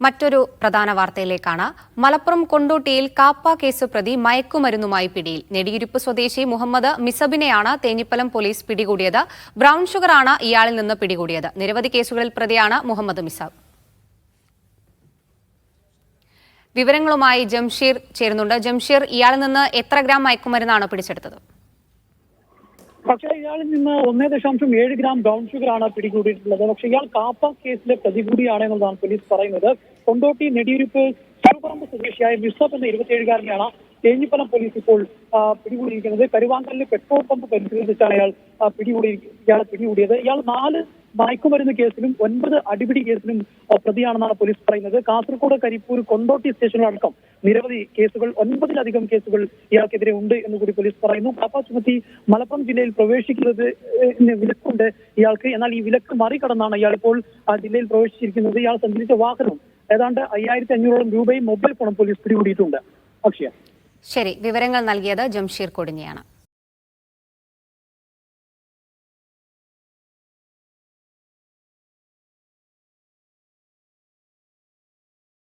മറ്റൊരു പ്രധാന വാർത്തയിലേക്കാണ്. മലപ്പുറം കൊണ്ടോട്ടിയിൽ കാപ്പ കേസ് പ്രതി മയക്കുമരുന്നുമായി പിടിയിൽ. നെടിയിരുപ്പ് സ്വദേശി മുഹമ്മദ് മിസബിനെയാണ് തേഞ്ഞിപ്പലം പോലീസ് പിടികൂടിയത്. ബ്രൌൺ ഷുഗറാണ് ഇയാളിൽ നിന്ന് പിടികൂടിയത്. നിരവധി കേസുകളിൽ പ്രതിയാണ് മുഹമ്മദ് മിസാബ്. വിവരങ്ങളുമായി ജംഷീർ ചേരുന്നുണ്ട്. ജംഷീർ ഇയാളിൽ നിന്ന് എത്ര ഗ്രാം മയക്കുമരുന്നാണ് പിടിച്ചെടുത്തത്? പക്ഷേ ഇയാളിൽ നിന്ന് ഒന്നേ ദശാംശം ഏഴ് ഗ്രാം ബ്രൗൺ ഷുഗർ ആണ് പിടികൂടിയിട്ടുള്ളത്. പക്ഷെ ഇയാൾ കാപ്പ കേസിലെ പ്രതി കൂടിയാണ് എന്നുള്ളതാണ് പോലീസ് പറയുന്നത്. കൊണ്ടോട്ടി നെടിയിരുപ്പ് ചെറുപറമ്പ് സ്വദേശിയായ മിസബ് എന്ന ഇരുപത്തിയേഴുകാരനെയാണ് തേഞ്ഞിപ്പലം പോലീസ് ഇപ്പോൾ പിടികൂടിയിരിക്കുന്നത്. കരുവാങ്കലിലെ പെട്രോൾ പമ്പ് പരിശോധിച്ചാണ് ഇയാൾ പിടികൂടി ഇയാളെ പിടികൂടിയത്. ഇയാൾ നാല് മയക്കുമരുന്ന് കേസിലും ഒൻപത് അടിപിടി കേസിലും പ്രതിയാണെന്നാണ് പോലീസ് പറയുന്നത്. കാസർഗോഡ് കരിപ്പൂർ കൊണ്ടോട്ടി സ്റ്റേഷനിലടക്കം നിരവധി കേസുകൾ ഒൻപതിലധികം കേസുകൾ ഇയാൾക്കെതിരെ ഉണ്ട് എന്ന് കൂടി പോലീസ് പറയുന്നു. കാപ്പ ചുമത്തി മലപ്പുറം ജില്ലയിൽ പ്രവേശിക്കുന്നത് വിലക്കുണ്ട് ഇയാൾക്ക്. എന്നാൽ ഈ വിലക്ക് മറികടന്നാണ് ഇയാൾ ഇപ്പോൾ ആ ജില്ലയിൽ പ്രവേശിച്ചിരിക്കുന്നത്. ഇയാൾ സഞ്ചരിച്ച വാഹനം ഏതാണ്ട് അയ്യായിരത്തി അഞ്ഞൂറോളം രൂപയും മൊബൈൽ ഫോണും പോലീസ് പിടികൂടിയിട്ടുണ്ട്. അക്ഷയ. ശരി വിവരങ്ങൾ നൽകിയത് ജംഷീർ കൊടിഞ്ഞിയാണ്